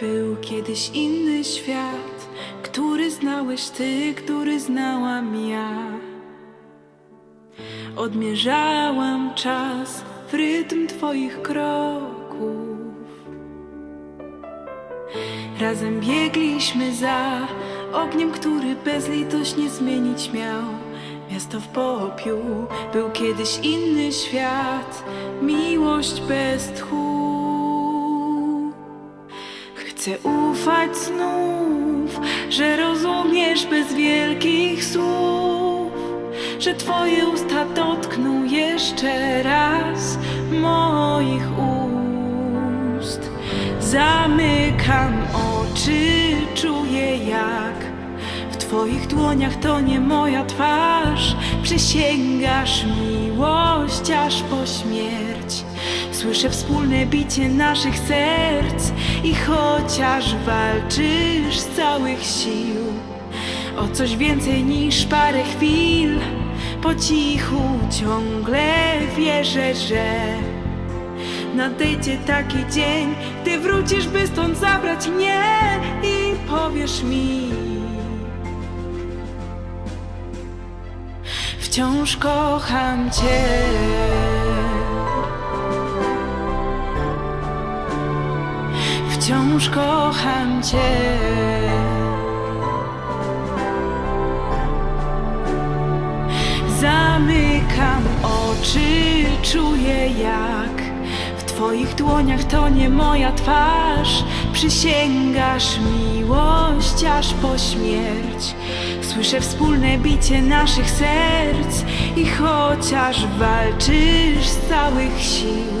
Był kiedyś inny świat, który znałeś ty, który znałam ja. Odmierzałam czas w rytm twoich kroków. Razem biegliśmy za ogniem, który bezlitośnie zmienić miał. Miasto w popiół był kiedyś inny świat, miłość bez tchu. Chcę ufać znów, że rozumiesz bez wielkich słów, że Twoje usta dotkną jeszcze raz moich ust. Zamykam oczy, czuję jak w Twoich dłoniach to nie moja twarz. Przysięgasz miłość aż po śmierć. Słyszę wspólne bicie naszych serc chociaż walczysz z całych sił o coś więcej niż parę chwil, po cichu ciągle wierzę, że nadejdzie taki dzień, gdy wrócisz, by stąd zabrać mnie i powiesz mi. Wciąż kocham Cię. Wciąż kocham Cię. Zamykam oczy, czuję jak w Twoich dłoniach to nie moja twarz. Przysięgasz miłość aż po śmierć. Słyszę wspólne bicie naszych serc i chociaż walczysz z całych sił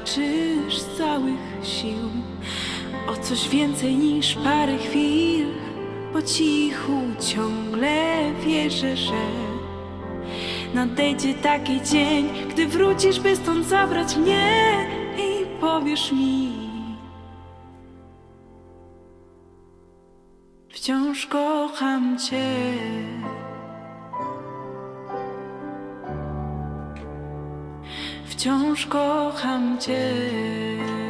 Walczysz z całych sił o coś więcej niż parę chwil, po cichu ciągle wierzę, że nadejdzie taki dzień, gdy wrócisz, by stąd zabrać mnie i powiesz mi. Wciąż kocham Cię. wciąż kocham Cię.